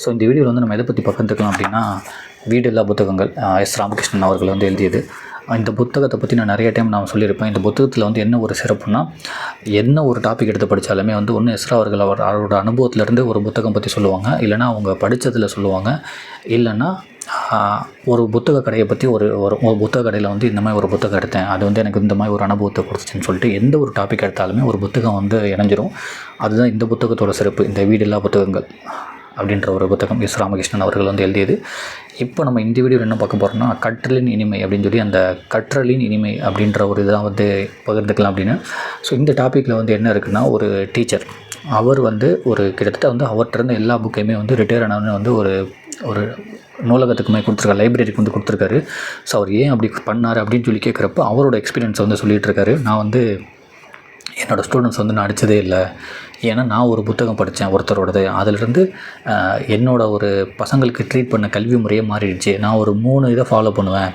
So இந்த வீடியோவில் வந்து நம்ம எதை பற்றி பகிர்ந்துக்கலாம் அப்படின்னா வீடு இல்லா புத்தகங்கள் எஸ் ராமகிருஷ்ணன் அவர்கள் வந்து எழுதியது. இந்த புத்தகத்தை பற்றி நான் நிறைய டைம் நான் சொல்லியிருப்பேன். இந்த புத்தகத்தில் வந்து என்ன ஒரு சிறப்புனா என்ன ஒரு டாபிக் எடுத்து படித்தாலுமே வந்து ஒன்று எஸ்ரா அவர்கள் அவர் அவரோட அனுபவத்திலேருந்து ஒரு புத்தகம் பற்றி சொல்லுவாங்க. இல்லைன்னா அவங்க படித்ததில் சொல்லுவாங்க. இல்லைன்னா ஒரு புத்தக கடையை பற்றி ஒரு ஒரு ஒரு புத்தக கடையில் வந்து இந்த மாதிரி ஒரு புத்தகம் எடுத்தேன். அது வந்து எனக்கு இந்த மாதிரி ஒரு அனுபவத்தை கொடுத்துச்சுன்னு சொல்லிட்டு எந்த ஒரு டாபிக் எடுத்தாலுமே ஒரு புத்தகம் வந்து இணைஞ்சிரும். அதுதான் இந்த புத்தகத்தோட சிறப்பு. இந்த வீடில்லா புத்தகங்கள். அப்படின்ற ஒரு புத்தகம் எஸ் ராமகிருஷ்ணன் அவர்கள் வந்து எழுதியது. இப்போ நம்ம இந்த வீடியோவில் என்ன பார்க்க போகிறோம்னா கற்றலின் இனிமை அப்படின்னு சொல்லி அந்த கற்றலின் இனிமை அப்படின்ற ஒரு இதாக வந்து பகிர்ந்துக்கலாம் அப்படின்னு. ஸோ இந்த டாப்பிக்கில் வந்து என்ன இருக்குன்னா ஒரு டீச்சர் அவர் வந்து ஒரு கிட்டத்தட்ட வந்து அவர்கிட்ட இருந்த எல்லா புக்கையுமே வந்து ரிட்டையர் ஆனவொடனே வந்து ஒரு ஒரு நூலகத்துக்குமே கொடுத்துருக்காரு லைப்ரரிக்கு வந்து கொடுத்துருக்காரு. ஸோ அவர் ஏன் அப்படி பண்ணார் அப்படின்னு சொல்லி கேட்குறப்ப அவரோட எக்ஸ்பீரியன்ஸை வந்து சொல்லிகிட்டு இருக்காரு. நான் வந்து என்னோடய ஸ்டூடெண்ட்ஸ் வந்து நான் அடித்ததே இல்லை. ஏன்னா நான் ஒரு புத்தகம் படித்தேன் ஒருத்தரோடது. அதிலிருந்து என்னோடய என்னோட ஒரு பசங்களுக்கு ட்ரீட் பண்ண கல்வி முறையே மாறிடுச்சு. நான் ஒரு மூணு இதை ஃபாலோ பண்ணுவேன்.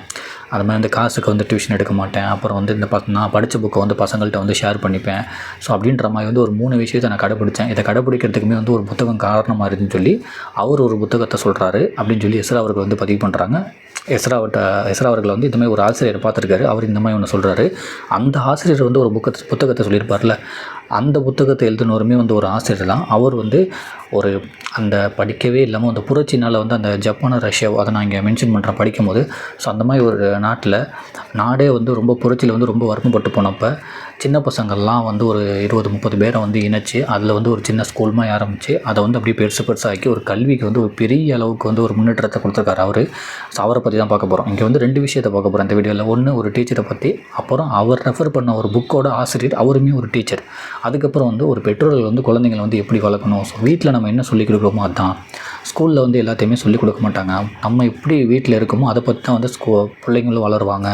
அது மாதிரி இந்த காசுக்கு வந்து டியூஷன் எடுக்க மாட்டேன். அப்புறம் வந்து இந்த ப நான் படித்த புக்கை வந்து பசங்கள்கிட்ட வந்து ஷேர் பண்ணிப்பேன். ஸோ அப்படின்ற மாதிரி வந்து ஒரு மூணு விஷயத்தை நான் கடைப்பிடிச்சேன். இதை கடைப்பிடிக்கிறதுக்குமே வந்து ஒரு புத்தகம் காரணமாக இருக்குதுன்னு சொல்லி அவர் ஒரு புத்தகத்தை சொல்கிறாரு அப்படின்னு சொல்லி எஸ்ரா அவர்கள் வந்து பதிவு பண்ணுறாங்க எஸ்ராவட்ட எஸ்ரா அவர்கள் வந்து இந்தமாதிரி ஒரு ஆசிரியர் பார்த்துருக்காரு. அவர் இந்த மாதிரி ஒன்று சொல்கிறாரு அந்த ஆசிரியர் வந்து ஒரு புக்கத்தை புத்தகத்தை சொல்லியிருப்பார்ல அந்த புத்தகத்தை எழுதினோருமே வந்து ஒரு ஆசிரியர் தான். அவர் வந்து ஒரு அந்த படிக்கவே இல்லாமல் அந்த புரட்சினால் வந்து அந்த ஜப்பான் ரஷ்யா அதை நான் இங்கே மென்ஷன் பண்ணுறேன் படிக்கும்போது. ஸோ அந்த மாதிரி ஒரு நாட்டில் நாடே வந்து ரொம்ப புரட்சியில் வந்து ரொம்ப வருத்தப்பட்டு போனப்போ சின்ன பசங்கள்லாம் வந்து ஒரு இருபது முப்பது பேரை வந்து இணைச்சி அதில் வந்து ஒரு சின்ன ஸ்கூல் மாதிரி ஆரம்பித்து அதை வந்து அப்படியே பெருசு பெருசாக்கி ஒரு கல்விக்கு வந்து ஒரு பெரிய அளவுக்கு வந்து ஒரு முன்னேற்றத்தை கொடுத்துருக்காரு அவர். ஸோ அவரை பற்றி தான் பார்க்க போகிறோம் இங்கே வந்து ரெண்டு விஷயத்தை பார்க்க போகிறோம் இந்த வீடியோவில் ஒன்று ஒரு டீச்சரை பற்றி அப்புறம் அவர் ரெஃபர் பண்ண ஒரு புக்கோட ஆசிரியர் அவருமே ஒரு டீச்சர் அதுக்கப்புறம் வந்து ஒரு பெற்றோர்கள் வந்து குழந்தைங்களை வந்து எப்படி வளர்க்கணும்? ஸோ வீட்டில் நம்ம என்ன சொல்லிக் கொடுக்குறோமோ அதுதான் ஸ்கூலில் வந்து எல்லாத்தையுமே சொல்லிக் கொடுக்க மாட்டாங்க. நம்ம எப்படி வீட்டில் இருக்கோமோ அதை பற்றி தான் வந்து ஸ்கூ பிள்ளைங்களும் வளருவாங்க.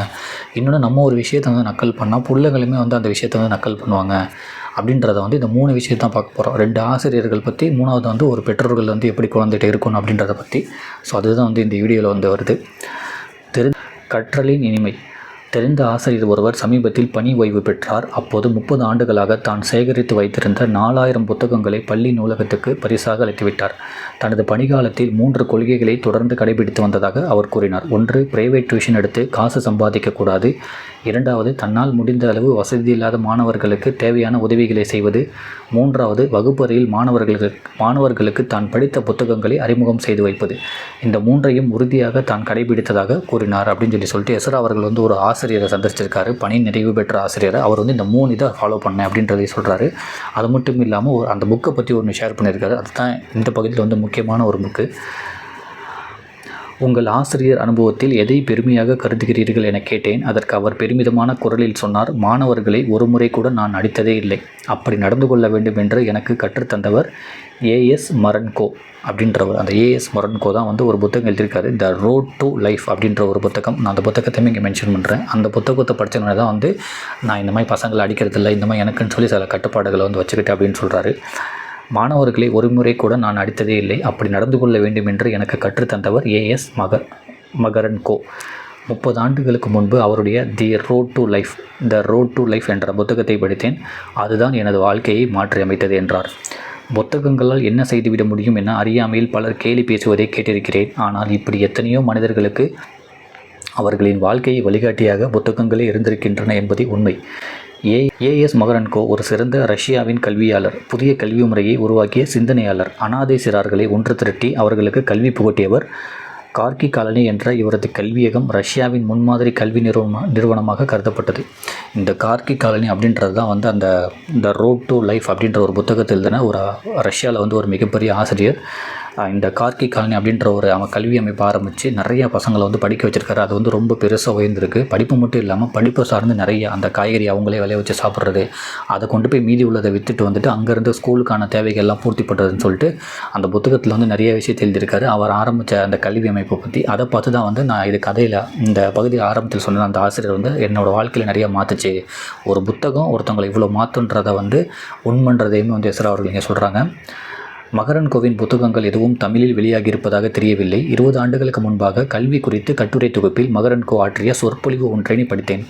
இன்னொன்று நம்ம ஒரு விஷயத்தை வந்து நக்கல் பண்ணால் பிள்ளைங்களுமே வந்து அந்த விஷயத்தை வந்து நக்கல் பண்ணுவாங்க. அப்படின்றத வந்து இந்த மூணு விஷயத்தை தான் பார்க்க போகிறோம் ரெண்டு ஆசிரியர்கள் பற்றி மூணாவது வந்து ஒரு பெற்றோர்கள் வந்து எப்படி குழந்தைகிட்ட இருக்கணும் அப்படின்றத பற்றி ஸோ அதுதான் வந்து இந்த வீடியோவில் வந்து வருது. தெரி கற்றலின் இனிமை. தெரிந்த ஆசிரியர் ஒருவர் சமீபத்தில் பணி ஓய்வு பெற்றார். அப்போது முப்பது ஆண்டுகளாக தான் சேகரித்து வைத்திருந்த நாலாயிரம் புத்தகங்களை பள்ளி நூலகத்துக்கு பரிசாக அளித்துவிட்டார். தனது பணிகாலத்தில் மூன்று கொள்கைகளை தொடர்ந்து கடைபிடித்து வந்ததாக அவர் கூறினார். ஒன்று பிரைவேட் டியூஷன் எடுத்து காசு சம்பாதிக்கக்கூடாது இரண்டாவது தன்னால் முடிந்த அளவு வசதி இல்லாத மாணவர்களுக்கு தேவையான உதவிகளை செய்வது. மூன்றாவது வகுப்பறையில் மாணவர்களுக்கு மாணவர்களுக்கு தான் படித்த புத்தகங்களை அறிமுகம் செய்து வைப்பது. இந்த மூன்றையும் உறுதியாக தான் கடைபிடித்ததாக கூறினார் அப்படின்னு சொல்லி சொல்லிட்டு எஸ்ரா அவர்கள் வந்து ஒரு ஆசை ஆசிரியரை சந்திச்சிருக்காரு. பணி நிறைவு பெற்ற ஆசிரியரை அவர் வந்து இந்த மூணு இதை ஃபாலோ பண்ணேன் அப்படின்றதை சொல்கிறாரு அது மட்டும் இல்லாமல் ஒரு அந்த புக்கை பற்றி ஒன்று ஷேர் பண்ணியிருக்காரு. அதுதான் இந்த பகுதியில் வந்து முக்கியமான ஒரு புக்கு உங்கள் ஆசிரியர் அனுபவத்தில் எதை பெருமையாக கருதுகிறீர்கள் என கேட்டேன். அதற்கு அவர் பெருமிதமான குரலில் சொன்னார் மாணவர்களை ஒரு முறை கூட நான் அடித்ததே இல்லை. அப்படி நடந்து கொள்ள வேண்டும் என்று எனக்கு கற்றுத்தந்தவர் ஏஎஸ் மரன்கோ அப்படின்றவர் அந்த ஏஎஸ் மரன்கோ தான் வந்து ஒரு புத்தகம் எழுதியிருக்காரு. த ரோட் டு லைஃப் அப்படின்ற ஒரு புத்தகம். நான் அந்த புத்தகத்தையுமே இங்கே மென்ஷன் பண்ணுறேன் அந்த புத்தகத்தை படித்தனால தான் வந்து நான் இந்த மாதிரி பசங்களை அடிக்கிறதில்ல இந்த மாதிரி எனக்குன்னு சொல்லி சில கட்டுப்பாடுகளை வந்து வச்சுக்கிட்டேன் அப்படின்னு சொல்கிறாரு மாணவர்களை ஒரு முறை கூட நான் அடித்ததே இல்லை. அப்படி நடந்து கொள்ள வேண்டும் என்று எனக்கு கற்றுத்தந்தவர் ஏஎஸ் மகர் மகரன் கோ முப்பது ஆண்டுகளுக்கு முன்பு அவருடைய the road to life the road to life என்ற புத்தகத்தை படித்தேன். அதுதான் எனது வாழ்க்கையை மாற்றி அமைத்தது என்றார். புத்தகங்களால் என்ன செய்துவிட முடியும் என அறியாமையில் பலர் கேலி பேசுவதை கேட்டிருக்கிறேன். ஆனால் இப்படி எத்தனையோ மனிதர்களுக்கு அவர்களின் வாழ்க்கையை வழிகாட்டியாக புத்தகங்களே இருந்திருக்கின்றன என்பதே உண்மை. ஏ ஏஎஸ் மகரன்கோ ஒரு சிறந்த ரஷ்யாவின் கல்வியாளர் புதிய கல்வி முறையை உருவாக்கிய சிந்தனையாளர் அனாதை சிறார்களை ஒன்று திரட்டி அவர்களுக்கு கல்வி புகட்டியவர் கார்கி காலனி என்ற இவரது கல்வியகம் ரஷ்யாவின் முன்மாதிரி கல்வி நிறுவன நிறுவனமாக கருதப்பட்டது. இந்த கார்கி காலனி அப்படின்றது தான் வந்து அந்த இந்த ரோட் டு லைஃப் அப்படின்ற ஒரு புத்தகத்தில் தானே ஒரு ரஷ்யாவில் வந்து ஒரு மிகப்பெரிய ஆசிரியர். இந்த கார்கி காலனி அப்படின்ற ஒரு அவன் கல்வி அமைப்பு ஆரம்பித்து நிறைய பசங்களை வந்து படிக்க வச்சுருக்காரு. அது வந்து ரொம்ப பெருசாக உயர்ந்திருக்கு. படிப்பு மட்டும் இல்லாமல் படிப்பு சார்ந்து நிறைய அந்த காய்கறி அவங்களே விளைய வச்சு சாப்பிட்றது அதை கொண்டு போய் மீதி உள்ளதை விற்றுட்டு வந்துட்டு அங்கேருந்து ஸ்கூலுக்கான தேவைகள் எல்லாம் பூர்த்தி பண்ணுறதுன்னு சொல்லிட்டு அந்த புத்தகத்தில் வந்து நிறைய விஷயத்தை எழுதியிருக்காரு. அவர் ஆரம்பித்த அந்த கல்வி அமைப்பை பற்றி அதை பார்த்து தான் வந்து நான் இது கதையில் இந்த பகுதி ஆரம்பத்தில் சொன்ன அந்த ஆசிரியர் வந்து என்னோடய வாழ்க்கையில் நிறைய மாற்றுச்சு ஒரு புத்தகம் ஒருத்தவங்களை இவ்வளோ மாற்றுன்றதை வந்து உண்மன்றதையுமே வந்து எஸ்ரா அவர்கள் இங்கே சொல்கிறாங்க மகரன் கோவின் புத்தகங்கள் எதுவும் தமிழில் வெளியாகியிருப்பதாக தெரியவில்லை. இருபது ஆண்டுகளுக்கு முன்பாக கல்வி குறித்து கட்டுரை தொகுப்பில் மகரன் கோ ஆற்றிய சொற்பொழிவு ஒன்றினை படித்தேன்.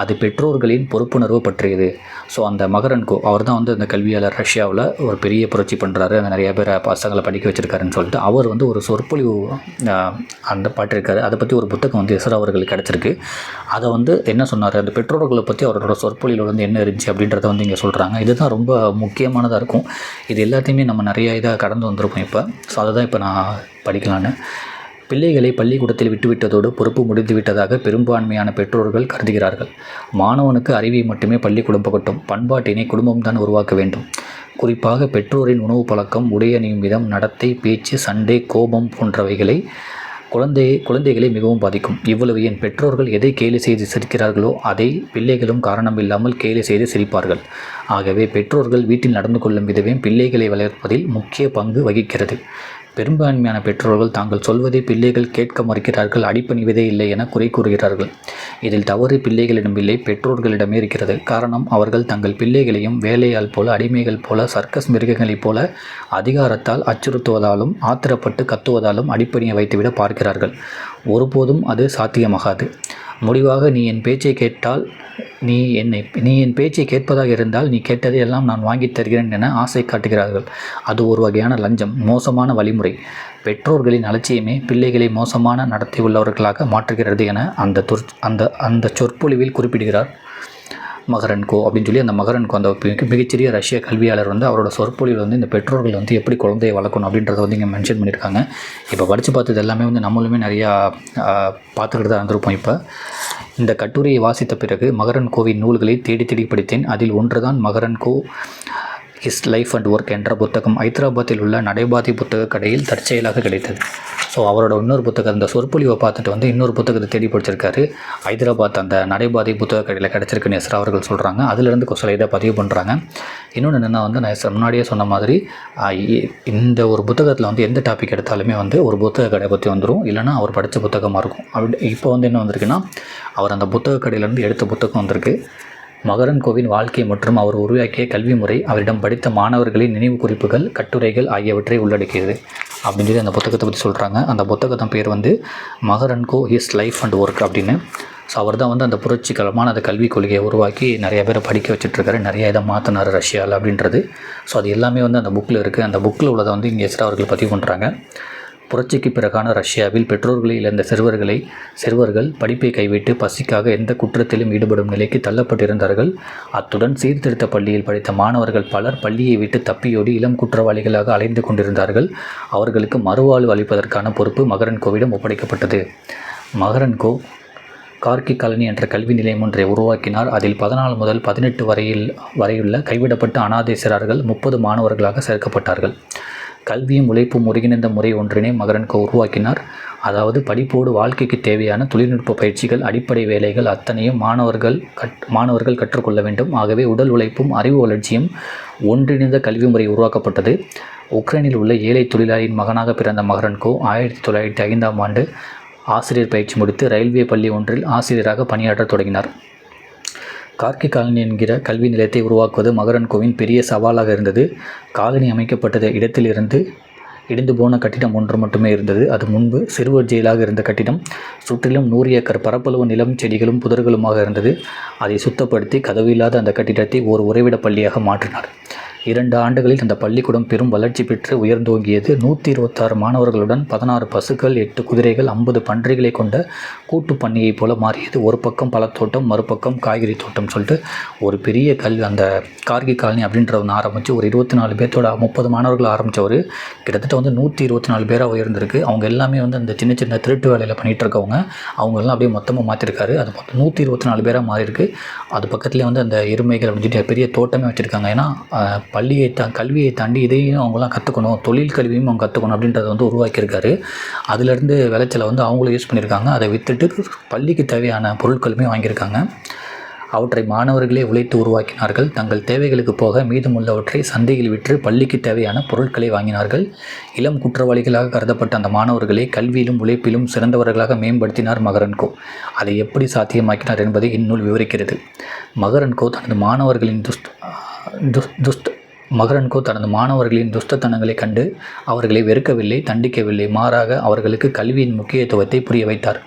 அது பெற்றோர்களின் பொறுப்புணர்வு பற்றியது. ஸோ அந்த மகரன்கோ அவர் தான் வந்து அந்த கல்வியாளர் ரஷ்யாவில் ஒரு பெரிய புரட்சி பண்ணுறாரு அங்கே நிறைய பேர் பசங்களை படிக்க வச்சுருக்காருன்னு சொல்லிட்டு அவர் வந்து ஒரு சொற்பொழிவு அந்த பாட்டிருக்காரு. அதை பற்றி ஒரு புத்தகம் வந்து எஸ்ரா அவர்களுக்கு கிடச்சிருக்கு. அதை வந்து என்ன சொன்னார்? அந்த பெற்றோர்களை பற்றி அவரோட சொற்பொழிவில் வந்து என்ன இருந்துச்சு அப்படின்றத வந்து இங்கே சொல்கிறாங்க இதுதான் ரொம்ப முக்கியமானதாக இருக்கும். இது எல்லாத்தையுமே நம்ம நிறைய இதாக கடந்து வந்திருக்கோம் இப்போ. ஸோ அதை தான் இப்போ நான் படிக்கலான்னு. பிள்ளைகளை பள்ளிக்கூடத்தில் விட்டுவிட்டதோடு பொறுப்பு முடிந்து விட்டதாக பெரும்பான்மையான பெற்றோர்கள் கருதுகிறார்கள். மாணவனுக்கு அறிவை மட்டுமே பள்ளிக்கூடம் புகட்டும். பண்பாட்டினை குடும்பம்தான் உருவாக்க வேண்டும். குறிப்பாக பெற்றோரின் உணவு பழக்கம் உடை விதம் நடத்தை பேச்சு சண்டை கோபம் போன்றவைகளை குழந்தை குழந்தைகளை மிகவும் பாதிக்கும். இவ்வளவு என் பெற்றோர்கள் எதை கேலி செய்து சிரிக்கிறார்களோ அதை பிள்ளைகளும் காரணம் இல்லாமல் கேலி செய்து சிரிப்பார்கள். ஆகவே பெற்றோர்கள் வீட்டில் நடந்து கொள்ளும் விதமே பிள்ளைகளை வளர்ப்பதில் முக்கிய பங்கு வகிக்கிறது. பெரும்பான்மையான பெற்றோர்கள் தாங்கள் சொல்வதை பிள்ளைகள் கேட்க மறுக்கிறார்கள் அடிப்பணிவதே இல்லை என குறை கூறுகிறார்கள். இதில் தவறு பிள்ளைகளிடம் இல்லை பெற்றோர்களிடமே இருக்கிறது. காரணம் அவர்கள் தங்கள் பிள்ளைகளையும் வேலையால் போல அடிமைகள் போல சர்க்கஸ் மிருகங்களைப் போல அதிகாரத்தால் அச்சுறுத்துவதாலும் ஆத்திரப்பட்டு கத்துவதாலும் அடிப்பணியை வைத்துவிட பார்க்கிறார்கள். ஒருபோதும் அது சாத்தியமாகாது. முடிவாக நீ என் பேச்சை கேட்டால் நீ என்னை நீ என் பேச்சை கேட்பதாக இருந்தால் நீ கேட்டதை எல்லாம் நான் வாங்கித் தருகிறேன் என ஆசை காட்டுகிறார்கள். அது ஒரு வகையான லஞ்சம் மோசமான வழிமுறை. பெற்றோர்களின் அலட்சியமே பிள்ளைகளை மோசமான நடத்தி உள்ளவர்களாக மாற்றுகிறது என அந்த அந்த அந்த சொற்பொழிவில் குறிப்பிடுகிறார். மகரன்கோ அப்படின்னு சொல்லி அந்த மகரன்கோ அந்த மிகச்சிறிய ரஷ்ய கல்வியாளர் வந்து அவரோட சொற்பொழிவில் வந்து இந்த பெற்றோர்கள் வந்து எப்படி குழந்தையை வளர்க்கணும் அப்படின்றத வந்து இங்கே மென்ஷன் பண்ணியிருக்காங்க. இப்போ படித்து பார்த்தது எல்லாமே வந்து நம்மளுமே நிறையா பார்த்துக்கிட்டு தான் இருந்திருப்போம் இப்போ. இந்த கட்டுரையை வாசித்த பிறகு மகரன் கோவின் நூல்களை தேடி தேடி படித்தேன். அதில் ஒன்றுதான் மகரன் கோ ஹிஸ் லைஃப் அண்ட் ஒர்க் என்ற புத்தகம் ஹைதராபாத்தில் உள்ள நடைபாதி புத்தக கடையில் தற்செயலாக கிடைத்தது. ஸோ அவரோட இன்னொரு புத்தகம் அந்த சொற்பொழிவை பார்த்துட்டு வந்து இன்னொரு புத்தகத்தை தேடி படிச்சிருக்காரு. ஹைதராபாத் அந்த நடைபாதை புத்தக கடையில் கிடச்சிருக்குன்னு எஸ்ரா அவர்கள் சொல்கிறாங்க அதுலேருந்து சில இதை பதிவு பண்ணுறாங்க இன்னொன்று என்னென்னா வந்து நான் முன்னாடியே சொன்ன மாதிரி இ- இந்த ஒரு புத்தகத்தில் வந்து எந்த டாபிக் எடுத்தாலுமே வந்து ஒரு புத்தக கடை பற்றி வந்துடும் இல்லைன்னா அவர் படித்த புத்தகமாக இருக்கும். அப்படி இப்போ வந்து என்ன வந்திருக்குன்னா அவர் அந்த புத்தக கடையிலேருந்து எடுத்த புத்தகம் வந்திருக்கு. மகரன் கோவின் வாழ்க்கை மற்றும் அவர் உருவாக்கிய கல்வி முறை அவரிடம் படித்த மாணவர்களின் நினைவு குறிப்புகள் கட்டுரைகள் ஆகியவற்றை உள்ளடக்கியது. அப்படின்னு சொல்லி அந்த புத்தகத்தை பற்றி சொல்கிறாங்க அந்த புத்தகத்தின் பேர் வந்து மகரன் கோ ஹிஸ் லைஃப் அண்ட் ஒர்க் அப்படின்னு. ஸோ அவர் தான் வந்து அந்த புரட்சிகரமான அந்த கல்விக் கொள்கையை உருவாக்கி நிறைய பேரை படிக்க வச்சுட்ருக்காரு நிறைய இதை மாற்றினார் ரஷ்யாவில் அப்படின்றது. ஸோ அது எல்லாமே வந்து அந்த புக்கில் இருக்குது அந்த புக்கில் உள்ளதை வந்து இங்கே எஸ்ரா அவர்கள் பதிவு பண்ணுறாங்க புரட்சிக்கு பிறகான ரஷ்யாவில் பெற்றோர்களை இழந்த சிறுவர்களை சிறுவர்கள் படிப்பை கைவிட்டு பசிக்காக எந்த குற்றத்திலும் ஈடுபடும் நிலைக்கு தள்ளப்பட்டிருந்தார்கள். அத்துடன் சீர்திருத்த பள்ளியில் படித்த மாணவர்கள் பலர் பள்ளியை விட்டு தப்பியோடி இளம் குற்றவாளிகளாக அலைந்து கொண்டிருந்தார்கள். அவர்களுக்கு மறுவாழ்வு அளிப்பதற்கான பொறுப்பு மகரன்கோவிடம் ஒப்படைக்கப்பட்டது. மகரன்கோ கார்கி காலனி என்ற கல்வி நிலையம் ஒன்றை உருவாக்கினார். அதில் பதினாலு முதல் பதினெட்டு வரையில் வரையுள்ள கைவிடப்பட்ட அனாதை சிறார்கள் முப்பது மாணவர்களாக சேர்க்கப்பட்டார்கள். கல்வியும் உழைப்பும் ஒருங்கிணைந்த முறை ஒன்றினை மகரன்கோ உருவாக்கினார். அதாவது படிப்போடு வாழ்க்கைக்கு தேவையான தொழில்நுட்ப பயிற்சிகள் அடிப்படை வேலைகள் அத்தனையும் மாணவர்கள் கற் மாணவர்கள் கற்றுக்கொள்ள வேண்டும். ஆகவே உடல் உழைப்பும் அறிவு வளர்ச்சியும் ஒன்றிணைந்த கல்வி முறை உருவாக்கப்பட்டது. உக்ரைனில் உள்ள ஏழை தொழிலாளியின் மகனாக பிறந்த மகரன்கோ ஆயிரத்தி தொள்ளாயிரத்தி ஐந்தாம் ஆண்டு ஆசிரியர் பயிற்சி முடித்து ரயில்வே பள்ளி ஒன்றில் ஆசிரியராக பணியாற்றத் தொடங்கினார். கார்கி காலனி என்கிற கல்வி நிலையத்தை உருவாக்குவது மகரன்கோவின் பெரிய சவாலாக இருந்தது. காலனி அமைக்கப்பட்ட இடத்திலிருந்து இடிந்து போன கட்டிடம் ஒன்று மட்டுமே இருந்தது. அது முன்பு சிறுவர் ஜெயிலாக இருந்த கட்டிடம். சுற்றிலும் நூறு ஏக்கர் பரப்பளவு நிலம் செடிகளும் புதர்களுமாக இருந்தது. அதை சுத்தப்படுத்தி கதவு இல்லாத அந்த கட்டிடத்தை ஒரு உறைவிட பள்ளியாக மாற்றினார். இரண்டு ஆண்டுகளில் அந்த பள்ளிக்கூடம் பெரும் வளர்ச்சி பெற்று உயர்ந்தோங்கியது. நூற்றி இருபத்தாறு மாணவர்களுடன் பதினாறு பசுக்கள் எட்டு குதிரைகள் ஐம்பது பன்றிகளை கொண்ட கூட்டு பண்ணையைப் போல மாறியது. ஒரு பக்கம் பழத்தோட்டம் மறுபக்கம் காய்கறி தோட்டம் சொல்லிட்டு ஒரு பெரிய கல்வி அந்த கார்கி காலனி அப்படின்ற ஒன்று ஆரம்பித்து ஒரு இருபத்தி நாலு பேர்த்தோட முப்பது மாணவர்கள் ஆரம்பித்தவர் கிட்டத்தட்ட வந்து நூற்றி இருபத்தி நாலு பேராக உயர்ந்திருக்கு. அவங்க எல்லாமே வந்து அந்த சின்ன சின்ன திருட்டு வேலையில் பண்ணிகிட்டு இருக்கவங்க அவங்கெல்லாம் அப்படியே மொத்தமாக மாற்றிருக்காரு அது மொத்தம் நூற்றி இருபத்தி நாலு பேராக மாறியிருக்கு. அது பக்கத்துலேயே வந்து அந்த எருமைகள் அப்படின்னு சொல்லிட்டு பெரிய தோட்டமே வச்சுருக்காங்க. ஏன்னா பள்ளியை தா கல்வியை தாண்டி இதையும் அவங்களாம் கற்றுக்கணும் தொழில் கல்வியும் அவங்க கற்றுக்கணும் அப்படின்றத வந்து உருவாக்கியிருக்காரு. அதுலேருந்து விளைச்சலை வந்து அவங்களும் யூஸ் பண்ணியிருக்காங்க. அதை விற்றுட்டு பள்ளிக்கு தேவையான பொருட்களுமே வாங்கியிருக்காங்க. அவற்றை மாணவர்களே உழைத்து உருவாக்கினார்கள். தங்கள் தேவைகளுக்கு போக மீதமுள்ளவற்றை சந்தையில் விற்று பள்ளிக்கு தேவையான பொருட்களை வாங்கினார்கள். இளம் குற்றவாளிகளாக கருதப்பட்ட அந்த மாணவர்களை கல்வியிலும் உழைப்பிலும் சிறந்தவர்களாக மேம்படுத்தினார் மகரன்கோ. அதை எப்படி சாத்தியமாக்கினார் என்பதை இந்நூல் விவரிக்கிறது. மகரன்கோ தனது மாணவர்களின் துஷ்ட் துஷ்ட் மகரன்கோ தனது மாணவர்களின் துஷ்டத்தனங்களைக் கண்டு அவர்களை வெறுக்கவில்லை தண்டிக்கவில்லை. மாறாக அவர்களுக்கு கல்வியின் முக்கியத்துவத்தை புரிய வைத்தார்.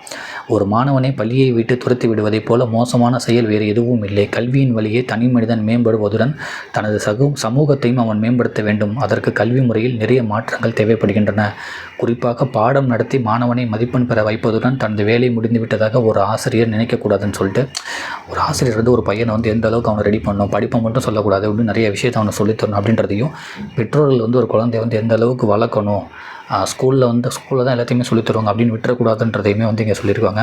ஒரு மாணவனை பள்ளியை விட்டு துரத்தி விடுவதைப் போல மோசமான செயல் வேறு எதுவும் இல்லை. கல்வியின் வழியே தனி மனிதன் மேம்படுவதுடன் தனது சகு சமூகத்தையும் அவன் மேம்படுத்த வேண்டும். அதற்கு கல்வி முறையில் நிறைய மாற்றங்கள் தேவைப்படுகின்றன. குறிப்பாக பாடம் நடத்தி மாணவனை மதிப்பெண் பெற வைப்பதுடன் தனது வேலை முடிந்து விட்டதாக ஒரு ஆசிரியர் நினைக்கக்கூடாதுன்னு சொல்லிட்டு ஒரு ஆசிரியர் வந்து ஒரு பையனை வந்து எந்த அளவுக்கு அவனை ரெடி பண்ணணும் படிப்பை மட்டும் சொல்லக்கூடாது அப்படின்னு நிறைய விஷயத்தை அவனை சொல்லித்தரணும் அப்படின்றதையும் பெற்றோர்கள் வந்து ஒரு குழந்தைய வந்து எந்த அளவுக்கு வளர்க்கணும் ஸ்கூலில் வந்து ஸ்கூலில் தான் எல்லாத்தையுமே சொல்லித் தருவாங்க. அப்படின்னு விட்டுறக்கூடாதுன்றதையுமே வந்து இங்கே சொல்லியிருக்காங்க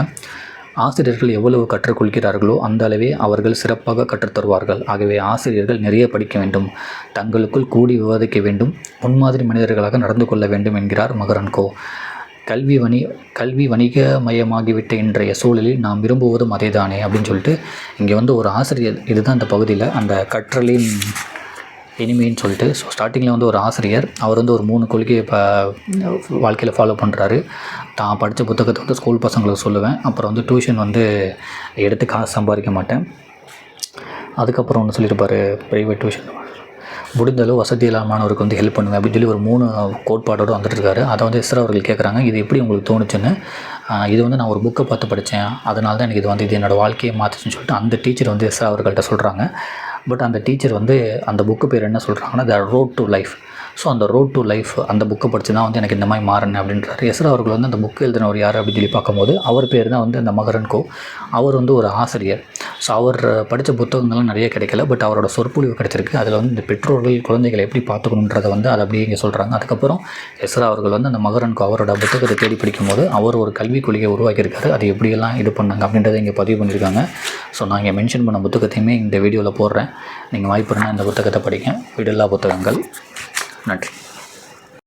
ஆசிரியர்கள் எவ்வளவு கற்றுக்கொள்கிறார்களோ அந்த அளவே அவர்கள் சிறப்பாக கற்றுத்தருவார்கள். ஆகவே ஆசிரியர்கள் நிறைய படிக்க வேண்டும். தங்களுக்குள் கூடி விவாதிக்க வேண்டும். முன்மாதிரி மனிதர்களாக நடந்து கொள்ள வேண்டும் என்கிறார் மகரன்கோ கல்வி வணி கல்வி வணிகமயமாகிவிட்ட இன்றைய சூழலில் நாம் விரும்புவதும் அதேதானே அப்படின்னு சொல்லிட்டு இங்கே வந்து ஒரு ஆசிரியர் இதுதான் அந்த பகுதியில் அந்த கற்றலின் இனிமேன்னு சொல்லிட்டு ஸோ ஸ்டார்டிங்கில் வந்து ஒரு ஆசிரியர் அவர் வந்து ஒரு மூணு கொள்கையை இப்போ வாழ்க்கையில் ஃபாலோ பண்ணுறாரு தான் படித்த புத்தகத்தை வந்து ஸ்கூல் பசங்களுக்கு சொல்லுவேன். அப்புறம் வந்து டியூஷன் வந்து எடுத்து காசு சம்பாதிக்க மாட்டேன். அதுக்கப்புறம் ஒன்று சொல்லியிருப்பார் ப்ரைவேட் டியூஷன் முடிந்தளவு வசதி இல்லாமனவருக்கு வந்து ஹெல்ப் பண்ணுவேன் அப்படின்னு சொல்லி ஒரு மூணு கோட்பாடோடு வந்துட்டுருக்காரு அதை வந்து இஸ்ரா அவர்கள் கேட்குறாங்க இது எப்படி உங்களுக்கு தோணுச்சுன்னு? இது வந்து நான் ஒரு புக்கை பார்த்து படித்தேன் அதனால தான் எனக்கு இது வந்து இது என்னோடய வாழ்க்கையை மாற்றுச்சுன்னு சொல்லிட்டு அந்த டீச்சர் வந்து இஸ்ரா அவர்கள்ட்ட சொல்கிறாங்க பட் அந்த டீச்சர் வந்து அந்த புக்கு பேர் என்ன சொல்கிறாங்கன்னா the road to life so அந்த ரோட் டு லைஃப் அந்த புக்கை படித்து தான் வந்து எனக்கு இந்த மாதிரி மாறினேன் அப்படின்றாரு. எஸ்ரா அவர்கள் வந்து அந்த புக்கு எழுதினவர் யார் அப்படின்னு சொல்லி பார்க்கும்போது அவர் பேர் தான் வந்து அந்த மகரன்கோ அவர் வந்து ஒரு ஆசிரியர். ஸோ அவர் படித்த புத்தகங்கள்லாம் நிறைய கிடைக்கல பட் அவரோட சொற்பொழிவு கிடைச்சிருக்கு. அதில் வந்து இந்த பெற்றோர்கள் குழந்தைகளை எப்படி பார்த்துக்கணுன்றதை வந்து அதை அப்படியே இங்கே சொல்கிறாங்க அதுக்கப்புறம் எஸ்ரா அவர்கள் வந்து அந்த மகரன்கோ அவரோட புத்தகத்தை தேடி படிக்கும்போது அவர் ஒரு கல்விக் கொள்கையை உருவாக்கியிருக்காரு. அது எப்படியெல்லாம் இது பண்ணாங்க அப்படின்றத இங்கே பதிவு பண்ணியிருக்காங்க. ஸோ நான் இங்கே மென்ஷன் பண்ண புத்தகத்தையுமே இந்த வீடியோவில் போடுறேன். நீங்கள் வாய்ப்பு இருந்தால் இந்த புத்தகத்தை படிங்க. வீடில்லா புத்தகங்கள். நன்றி